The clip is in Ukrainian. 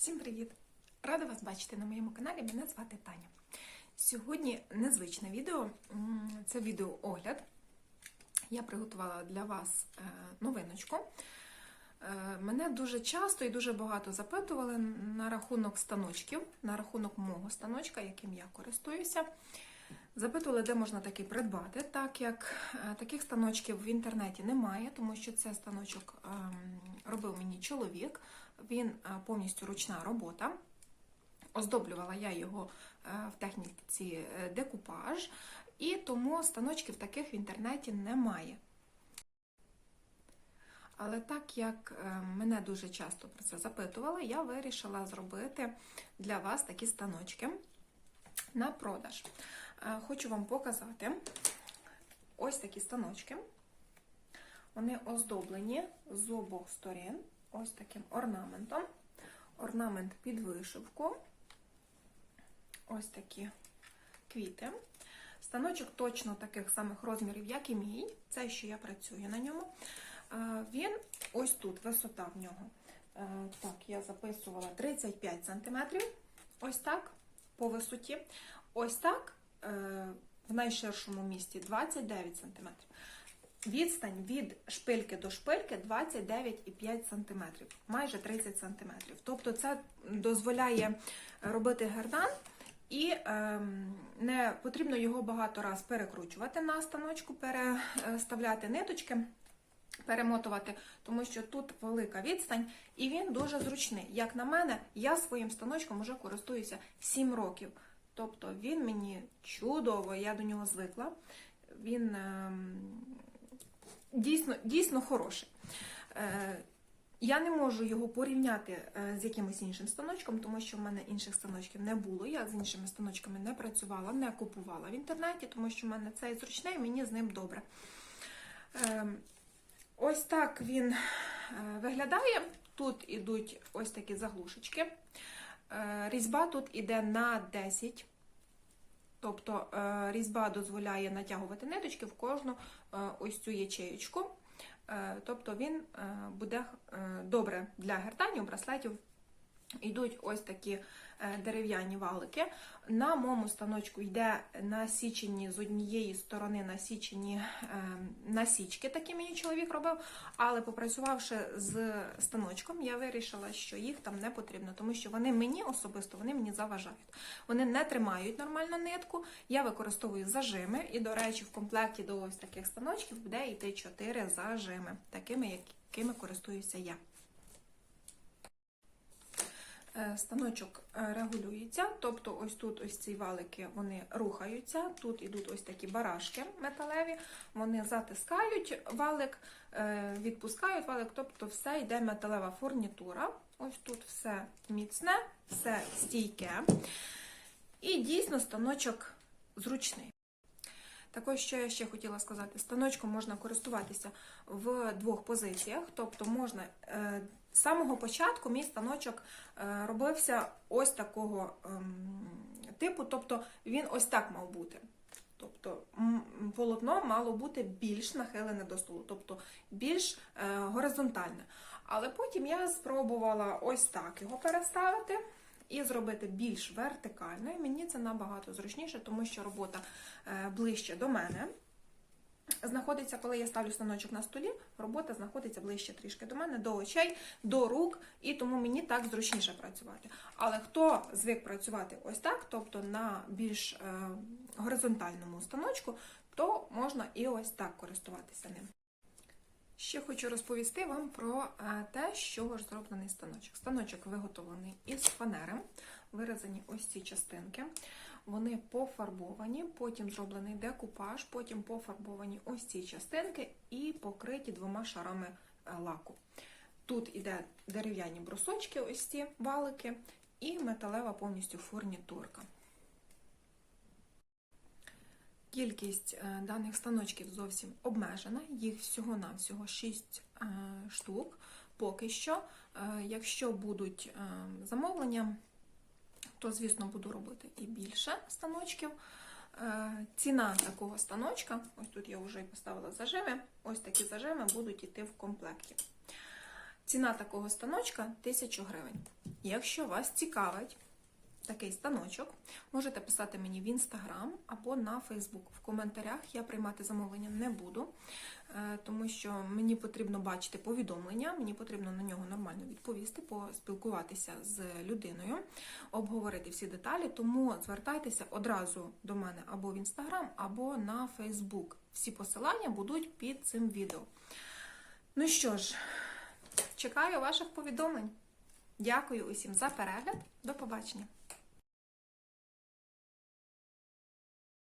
Всім привіт! Рада вас бачити на моєму каналі. Мене звати Таня. Сьогодні незвичне відео. Це Це відеоогляд. Я приготувала для вас е, новиночку. Е, Мене дуже часто і дуже багато запитували на рахунок станочків, на рахунок мого станочка, яким я користуюся. Запитували, де можна такий придбати, так як е, таких станочків в інтернеті немає, тому що це станочок ем, робив мені чоловік. Він е, повністю ручна робота. Оздоблювала я його е, в техніці декупаж, і тому станочків таких в інтернеті немає. Але так як мене дуже часто про це запитували, я вирішила зробити для вас такі станочки на продаж. Е, Хочу вам показати ось такі станочки. Вони оздоблені з обох сторін ось таким орнаментом. Орнамент під вишивку. Ось такі квіти. Станочок точно таких самих розмірів, як і мій. Це, що я працюю на ньому. Е, Він ось тут, висота в нього. Е, Так, я записувала 35 см. Ось так по висоті. Ось так в найширшому місті 29 см. Відстань від шпильки до шпильки 29,5 см, майже 30 см. Тобто це дозволяє робити гердан і ем, не потрібно його багато раз перекручувати на станочку, переставляти ниточки, перемотувати, тому що тут велика відстань і він дуже зручний. Як на мене, я своїм станочком вже користуюся 7 років. Тобто він мені чудово, я до нього звикла. Він ем, дійсно, дійсно хороший. Е, я не можу його порівняти е, з якимось іншим станочком, тому що в мене інших станочків не було. Я з іншими станочками не працювала, не купувала в інтернеті, тому що в мене цей зручний, мені з ним добре. Е, Ось так він е, виглядає. Тут ідуть ось такі заглушечки. Е, Різьба тут іде на 10. Тобто е, різьба дозволяє натягувати ниточки в кожну е, ось цю ячеєчку. Тобто він буде добре для гертанів, браслетів. Йдуть ось такі е, дерев'яні валики. На моєму станочку йде насічені з однієї сторони насічені е, насічки, такі мені чоловік робив. Але попрацювавши з станочком, я вирішила, що їх там не потрібно, тому що вони мені особисто вони мені заважають. Вони не тримають нормально нитку. Я використовую зажими, і, до речі, в комплекті до ось таких станочків буде йти 4 зажими, такими, якими користуюся я. Е, Станочок е, регулюється, тобто ось тут ось ці валики вони рухаються. Тут ідуть ось такі барашки металеві, вони затискають валик, е, відпускають валик, тобто все йде металева фурнітура. Ось тут все міцне, все стійке. І дійсно станочок зручний. Також, що я ще хотіла сказати, станочком можна користуватися в двох позиціях, тобто можна е, з самого початку мій станочок е, робився ось такого ем, типу, тобто він ось так мав бути. Тобто полотно мало бути більш нахилене до столу, тобто більш е, горизонтальне. Але потім я спробувала ось так його переставити і зробити більш вертикально. І мені це набагато зручніше, тому що робота е, ближче до мене. Знаходиться, коли я ставлю станочок на столі, робота знаходиться ближче трішки до мене, до очей, до рук, і тому мені так зручніше працювати. Але хто звик працювати ось так, тобто на більш е, горизонтальному станочку, то можна і ось так користуватися ним. Ще хочу розповісти вам про е, те, чого ж зроблений станочок. Станочок виготовлений із фанери, виразані ось ці частинки. Вони пофарбовані, потім зроблений декупаж, потім пофарбовані ось ці частинки і покриті двома шарами е, лаку. Тут іде дерев'яні брусочки, ось ці валики, і металева повністю фурнітурка. Кількість е, даних станочків зовсім обмежена, їх всього-навсього 6 е, штук поки що. Е, Якщо будуть замовлення, то, звісно, буду робити і більше станочків. Ціна такого станочка, ось тут я вже поставила зажими, ось такі зажими будуть йти в комплекті. Ціна такого станочка 1000 гривень. Якщо вас цікавить такий станочок, можете писати мені в інстаграм або на Фейсбук. В коментарях я приймати замовлення не буду, е, тому що мені потрібно бачити повідомлення, мені потрібно на нього нормально відповісти, поспілкуватися з людиною, обговорити всі деталі. Тому звертайтеся одразу до мене або в інстаграм, або на Фейсбук. Всі посилання будуть під цим відео. Ну що ж, чекаю ваших повідомлень. Дякую усім за перегляд. До побачення!